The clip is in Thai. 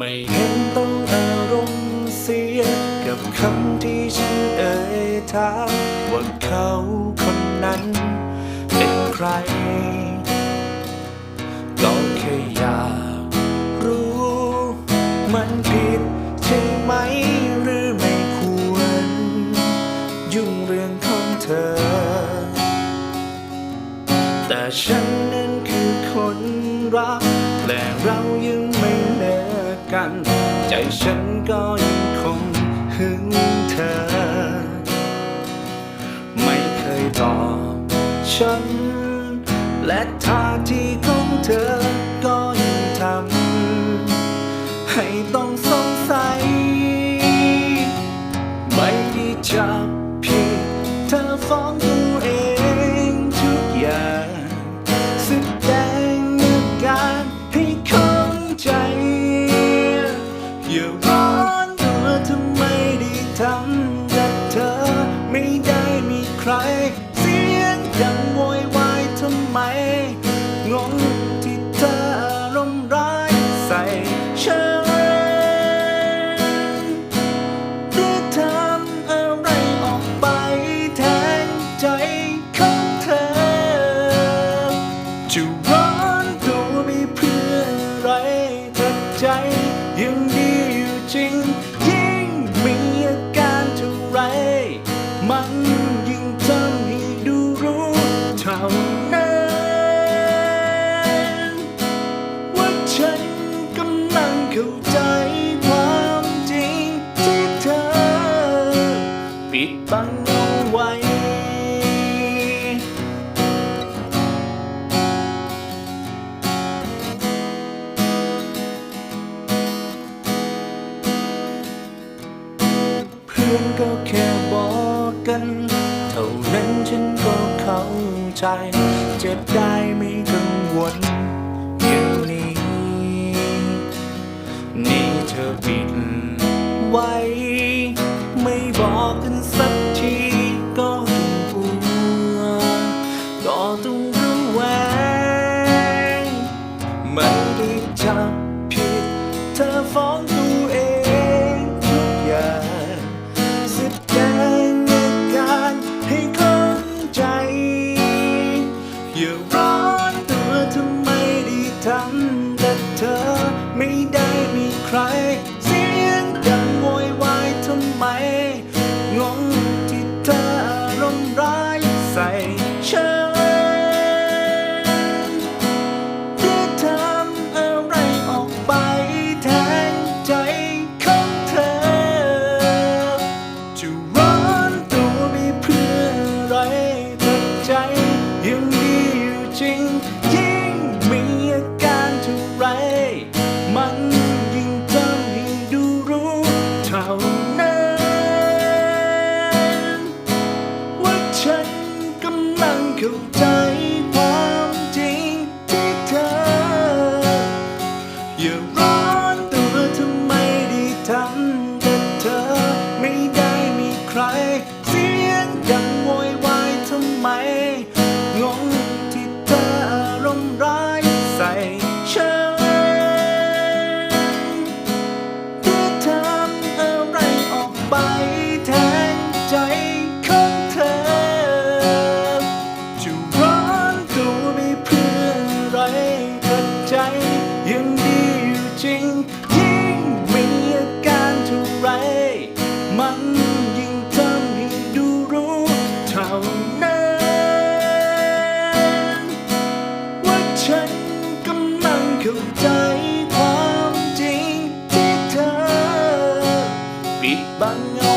ไม่เห็นต้องอารมณ์เสีย กับคำที่ฉันเอ่ยถามว่าเขาคนนั้นเป็นใคร ก็แค่อยากรู้ มันผิดใช่ไหมหรือไม่ควร ยุ่งเรื่องของเธอ แต่ฉันนั้นคือคนรักและเรายัง กัน ใจฉันก็ยังคงหึงเธอ ไม่เคยตอบฉัน และท่าทีของเธอก็ ร เสียงดังโวยวายทำไม งงที่เธออารมณ์ร้ายใส่ฉันหรือทำอะไรออกไปแทนใจของเธอ จะร้อนตัวไปเพื่ออะไรแต่ใจยังดีอยู่จริง ปิดบังเอาไว้ เพื่อนก็แค่บอกกัน เท่านั้นฉันก็เข้าใจ จะได้ไม่กังวลอย่างนี้ นี่เธอปิดไว้ ฉันได้ทำอะไรออกไปแทนใจของเธอ จะร้อนตัวไม่เพื่ออะไรแต่ใจยังดีอยู่จริง Di nga